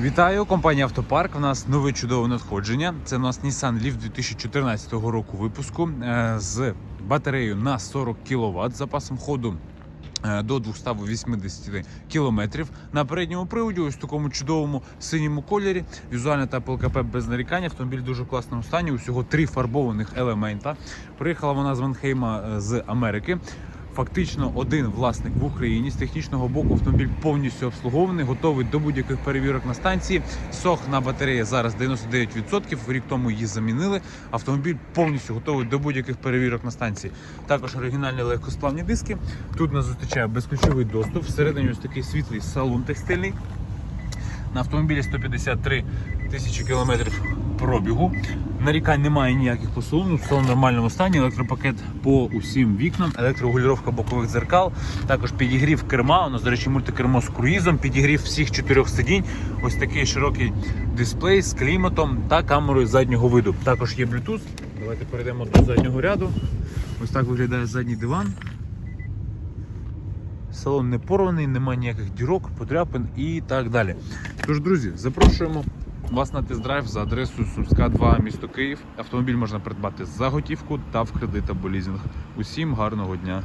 Вітаю, компанія Автопарк. У нас нове чудове надходження. Це у нас Nissan Leaf 2014 року випуску е, з батареєю на 40 кВт, запасом ходу е, до 280 км. На передньому приводі, ось в такому чудовому синьому кольорі. Візуальна та ПЛКП без нарікань. Автомобіль в дуже класному стані. Усього три фарбованих елемента. Приїхала вона з Ванхейма е, з Америки. Фактично один власник в Україні з технічного боку автомобіль повністю обслугований, готовий до будь-яких перевірок на станції. Сох на батареї зараз 99%. Рік тому її замінили. Автомобіль повністю готовий до будь-яких перевірок на станції. Також оригінальні легкосплавні диски. Тут нас зустрічає безключовий доступ. Всередині ось такий світлий салон текстильний. На автомобілі 153 тисячі кілометрів пробігу. Нарікань немає ніяких по салону, в нормальному стані. Електропакет по усім вікнам, електрорегулювання бокових дзеркал, також підігрів керма. У нас, до речі, мультикермо з круїзом, підігрів всіх чотирьох сидінь. Ось такий широкий дисплей з кліматом та камерою заднього виду. Також є Bluetooth. Давайте перейдемо до заднього ряду. Ось так виглядає задній диван. Салон не порваний, немає ніяких дірок, подряпин і так далі. Тож, друзі, запрошуємо вас на тест-драйв за адресою Сумська 2, місто Київ. Автомобіль можна придбати за готівку та в кредит або лізинг. Усім гарного дня!